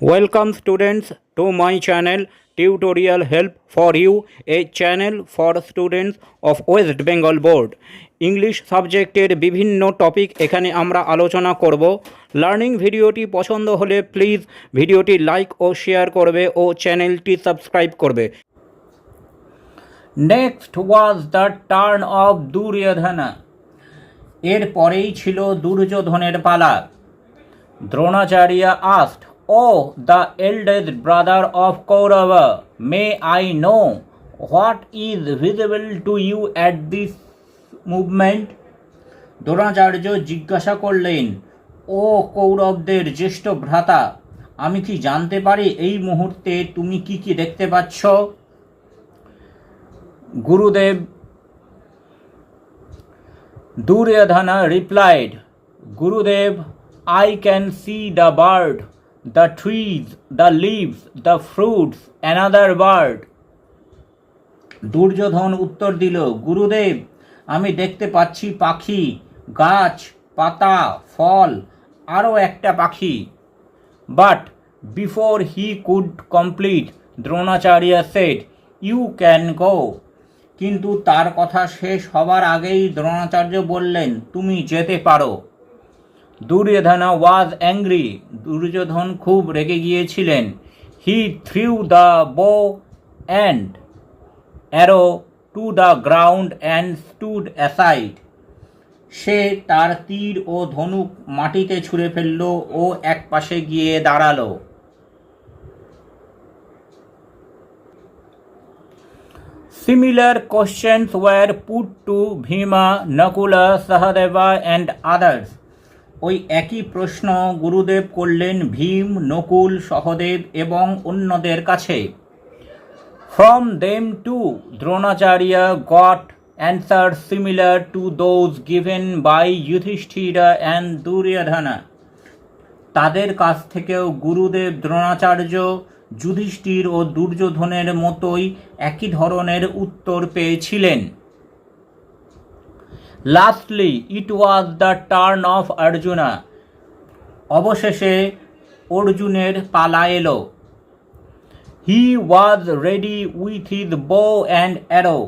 Welcome students to my channel Tutorial Help for You, a channel for students of West Bengal Board. English সাবজেক্টের বিভিন্ন topic এখানে আমরা আলোচনা করব। Learning ভিডিওটি পছন্দ হলে প্লিজ ভিডিওটি লাইক ও শেয়ার করবে ও চ্যানেলটি সাবস্ক্রাইব করবে। Next was the turn of Duryodhana এর পরেই ছিল দুর্যোধনের পালা। Dronacharya asked, Oh, the eldest brother of Kaurava, may I know what is visible to you at this movement? Dronacharya জিজ্ঞাসা করলেন ও কৌরবদের জ্যেষ্ঠ ভ্রাতা আমি কি জানতে পারি এই মুহূর্তে তুমি কি কি দেখতে পাচ্ছ গুরুদেব Duryodhana replied, Gurudev, I can see the bird, the trees, the leaves, the fruits, another bird. Duryodhan উত্তর দিল গুরুদেব আমি দেখতে পাচ্ছি পাখি গাছ পাতা ফল আরও একটা পাখি। But before he could complete Dronacharya said you can go কিন্তু তার কথা শেষ হবার আগেই দ্রোণাচার্য বললেন তুমি যেতে পারো। দুর্যোধনা ওয়াজ অ্যাংরি দুর্যোধন খুব রেগে গিয়েছিলেন। He threw the bow and arrow to the ground and stood aside সে তার তীর ও ধনুক মাটিতে ছুঁড়ে ফেলল ও এক পাশে গিয়ে দাঁড়াল। Similar questions were put to Bhima, Nakula, Sahadeva and others. ওই একই প্রশ্ন গুরুদেব করলেন ভীম, নকুল, সহদেব এবং অন্যদের কাছে। From them to Dronacharya got answer similar to those given by Yudhishthira and Duryodhana তাদের কাছ থেকেও গুরুদেব দ্রোণাচার্য, যুধিষ্ঠির ও দুর্যোধনের মতোই একই ধরনের উত্তর পেয়েছিলেন। Lastly it was the turn of Arjuna অবশেষে অর্জুনের পালা এলো। He was ready with his bow and arrow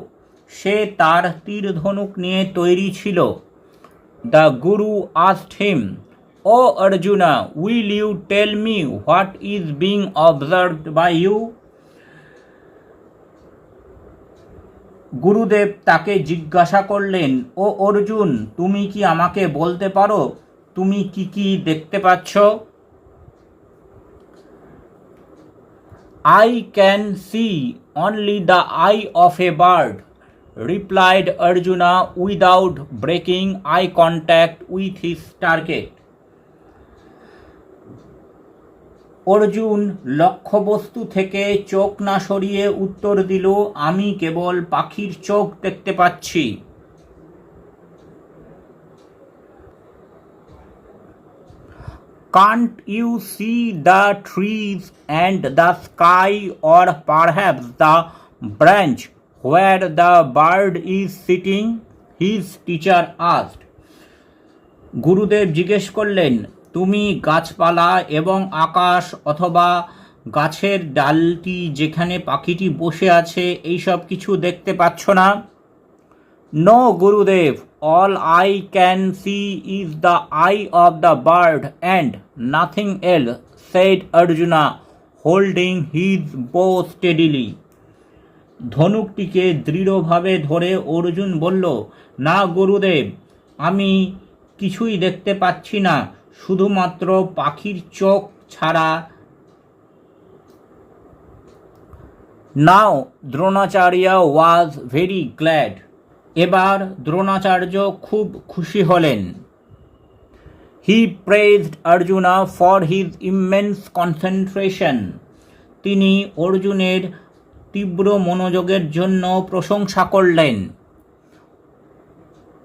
সে তার তীর ধনুক নিয়ে তৈরি ছিল। The guru asked him O Arjuna will you tell me what is being observed by you Gurudev তাকে জিজ্ঞাসা করলেন, ও অর্জুন, তুমি কি আমাকে বলতে পারো? তুমি কি কি দেখতে পাচ্ছ? I can see only the eye of a bird replied Arjuna without breaking eye contact with his target Arjun লক্ষ্যবস্তু থেকে চোখ না সরিয়ে উত্তর দিল, আমি কেবল পাখির চোখ দেখতে পাচ্ছি। Can't you see the trees and the sky or perhaps the branch where the bird is sitting his teacher asked Gurudev জিজ্ঞেস করলেন তুমি গাছপালা এবং আকাশ অথবা গাছের ডালটি যেখানে পাখিটি বসে আছে, এইসব কিছু দেখতে পাচ্ছ না? No, Gurudev. All I can see is the eye of the bird and nothing else said Arjuna, holding his bow steadily. ধনুকটিকে দৃঢ়ভাবে ধরে অর্জুন বলল, না, গুরুদেব, আমি কিছুই দেখতে পাচ্ছি না। শুধুমাত্র পাখির চোখ ছাড়া now Dronacharya was very glad এবার দ্রোণাচার্য খুব খুশি হলেন। He praised Arjuna for his immense concentration তিনি অর্জুনের তীব্র মনোযোগের জন্য প্রশংসা করলেন।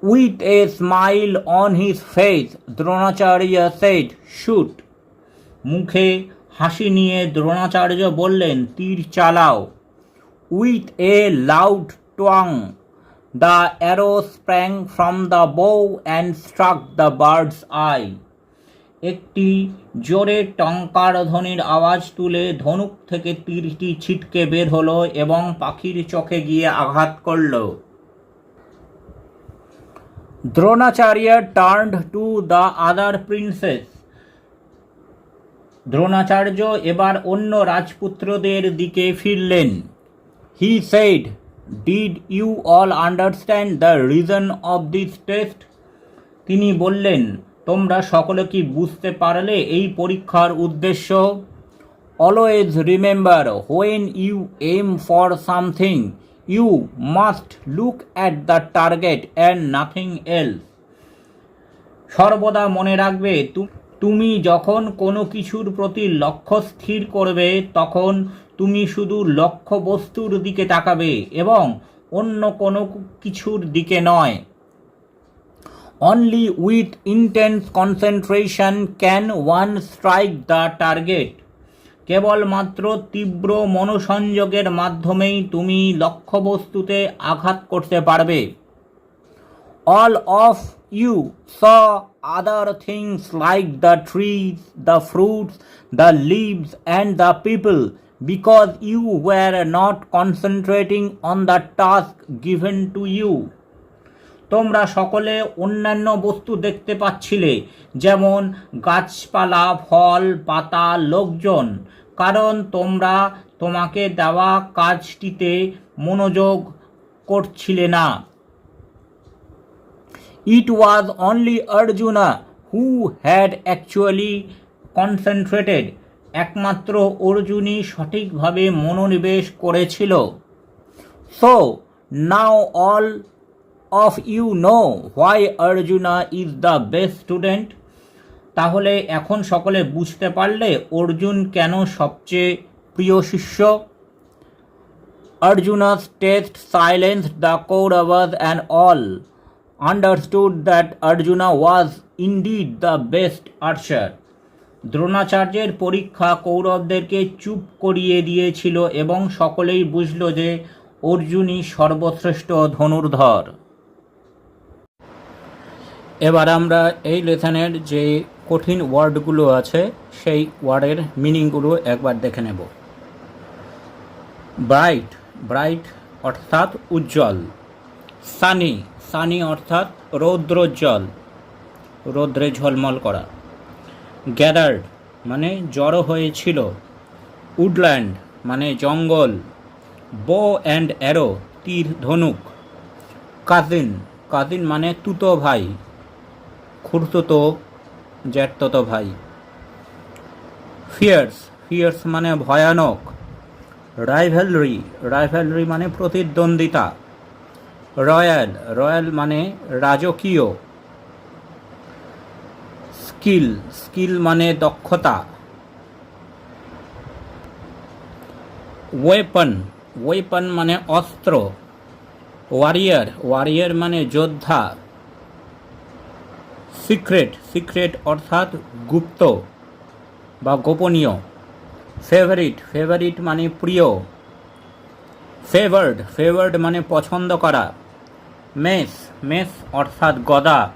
With a smile on his face, Dronacharya said shoot. মুখে হাসি নিয়ে দ্রোণাচার্য বললেন, তীর চালাও। With a loud twang the arrow sprang from the bow and struck the bird's eye. একটি জোরে টঙ্কার ধ্বনির আওয়াজ তুলে ধনুক থেকে তীরটি ছিটকে বের হলো এবং পাখির চোখে গিয়ে আঘাত করল। Dronacharya turned to the other princes. Dronacharya এবার অন্য রাজপুত্রদের দিকে ফিরলেন। He said did you all understand the reason of this test তিনি বললেন, তোমরা সকলে কি বুঝতে পারলে এই পরীক্ষার উদ্দেশ্য? Always remember when you aim for something you must look at the target and nothing else সর্বদা মনে রাখবে তুমি যখন কোনো কিছুর প্রতি লক্ষ্য স্থির করবে, তখন তুমি শুধু লক্ষ্য বস্তুর দিকে তাকাবে এবং অন্য কোনো কিছুর দিকে নয়। Only with intense concentration can one strike the target কেবলমাত্র তীব্র মনোসংযোগের মাধ্যমেই তুমি লক্ষ্যবস্তুতে আঘাত করতে পারবে all of you saw other things like the trees, the fruits, the leaves, and the people because you were not concentrating on the task given to you. তোমরা সকলে অন্যান্য বস্তু দেখতে পাচ্ছিলে, যেমন গাছপালা, ফল, পাতা, লোকজন। কারণ তোমরা তোমাকে দেওয়া কাজটিতে মনোযোগ করছিলে না। It was only Arjuna who had actually concentrated. একমাত্র অর্জুনই সঠিকভাবে মনোনিবেশ করেছিল। So now all of you know why Arjuna is the best student তাহলে এখন সকলে বুঝতে পারলে অর্জুন কেন সবচেয়ে প্রিয় শিষ্য? Arjuna's test silenced the Kauravas and all. Understood that Arjuna was indeed the best archer. দ্রোণাচার্যের পরীক্ষা কৌরবদেরকে চুপ করিয়ে দিয়েছিল এবং সকলেই বুঝল যে অর্জুনই সর্বশ্রেষ্ঠ ধনুর্ধর। এবার আমরা এই লেসনের যে কঠিন ওয়ার্ডগুলো আছে, সেই ওয়ার্ডের মিনিংগুলো একবার দেখে নেব। ব্রাইট ব্রাইট অর্থাৎ উজ্জ্বল। সানি সানি অর্থাৎ রৌদ্রোজ্জ্বল। রৌদ্রে ঝলমল করা। গ্যাদার্ড মানে জড়ো হয়েছিল। উডল্যান্ড মানে জঙ্গল। বো অ্যান্ড অ্যারো, তীর ধনুক। কাজিন কাজিন মানে তুতো ভাই। খুড়তুতো জ্যাঠতো ভাই। ফিয়ার্স ফিয়ার্স মানে ভয়ানক। রাইভেলরি রাইভেলরি মানে প্রতিদ্বন্দ্বিতা। রয়্যাল রয়্যাল মানে রাজকীয়। স্কিল স্কিল মানে দক্ষতা। ওয়েপন ওয়েপন মানে অস্ত্র। ওয়ারিয়ার ওয়ারিয়ার মানে যোদ্ধা। সিক্রেট সিক্রেট অর্থাৎ গুপ্ত বা গোপনীয়। ফেভারিট ফেভারিট মানে প্রিয়। ফেভার্ড ফেভার্ড মানে পছন্দ করা। মেস মেস অর্থাৎ গদা।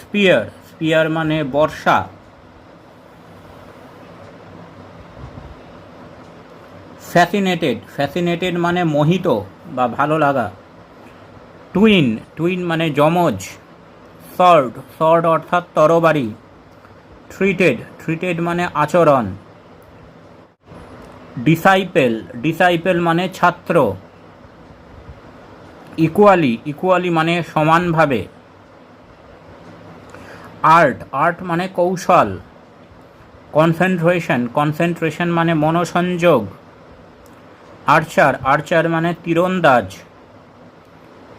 স্পিয়ার স্পিয়ার মানে বর্ষা। ফ্যাসিনেটেড ফ্যাসিনেটেড মানে মোহিত বা ভালো লাগা। টুইন টুইন মানে যমজ। সর্ড সর্ড অর্থাৎ তরবারি ট্রিটেড ট্রিটেড মানে আচরণ ডিসাইপেল ডিসাইপেল মানে ছাত্র ইকুয়ালি ইকুয়ালি মানে সমানভাবে আর্ট আর্ট মানে কৌশল কনসেন্ট্রেশন কনসেন্ট্রেশন মানে মনোসংযোগ আর্চার আর্চার মানে তীরন্দাজ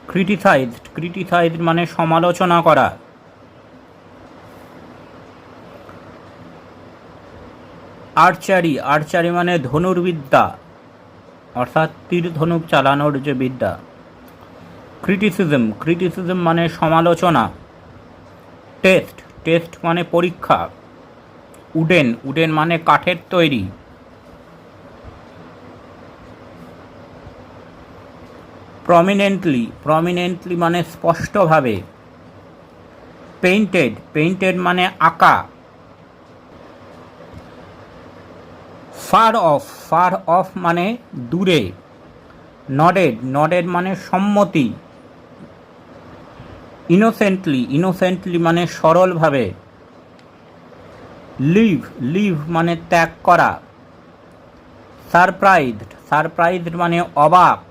ক্রিটিসাইজড ক্রিটিসাইজড মানে সমালোচনা করা। আর্চারি আর্চারি মানে ধনুর্বিদ্যা, অর্থাৎ তীর ধনুক চালানোর যে বিদ্যা। ক্রিটিসিজম ক্রিটিসিজম মানে সমালোচনা। টেস্ট টেস্ট মানে পরীক্ষা। উডেন উডেন মানে কাঠের তৈরি। প্রমিনেন্টলি প্রমিনেন্টলি মানে স্পষ্টভাবে পেইন্টেড পেইন্টেড মানে আঁকা ফার অফ ফার অফ মানে দূরে নডেড নডেড মানে সম্মতি ইনোসেন্টলি ইনোসেন্টলি মানে সরলভাবে লিভ লিভ মানে ত্যাগ করা সারপ্রাইজড সারপ্রাইজড মানে অবাক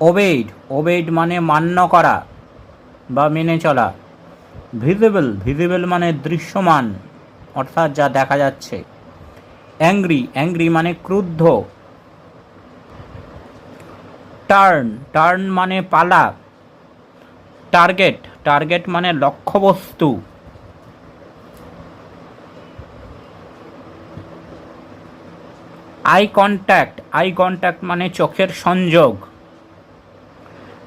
ওবেড ওবেড মানে মান্য করা বা মেনে চলা। ভিজিবল ভিজিবল মানে দৃশ্যমান, অর্থাৎ যা দেখা যাচ্ছে। অ্যাংরি অ্যাংরি মানে ক্রুদ্ধ। টার্ন টার্ন মানে পালা। টার্গেট টার্গেট মানে লক্ষ্যবস্তু। আই কন্ট্যাক্ট আই কন্ট্যাক্ট মানে চোখের সংযোগ।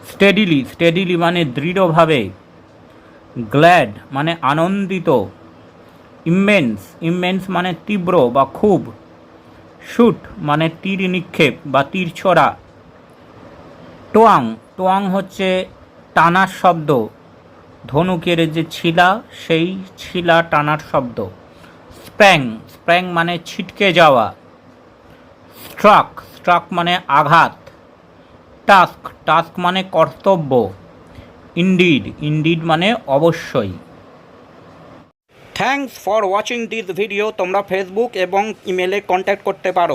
স্টেডিলি স্টেডিলি মানে দৃঢ়ভাবে গ্ল্যাড মানে আনন্দিত ইমেন্স ইমেন্স মানে তীব্র বা খুব শুট মানে তীর নিক্ষেপ বা তীর ছোড়া টোয়াং টোয়াং হচ্ছে টানার শব্দ, ধনুকের যে ছিলা, সেই ছিলা টানার শব্দ স্প্যাং স্প্যাং মানে ছিটকে যাওয়া স্ট্রাক স্ট্রাক মানে আঘাত টাস্ক টাস্ক মানে কর্তব্য। ইন্ডিড ইন্ডিড মানে অবশ্যই। Thanks for watching this video তোমরা ফেসবুক এবং ইমেলে কন্ট্যাক্ট করতে পারো।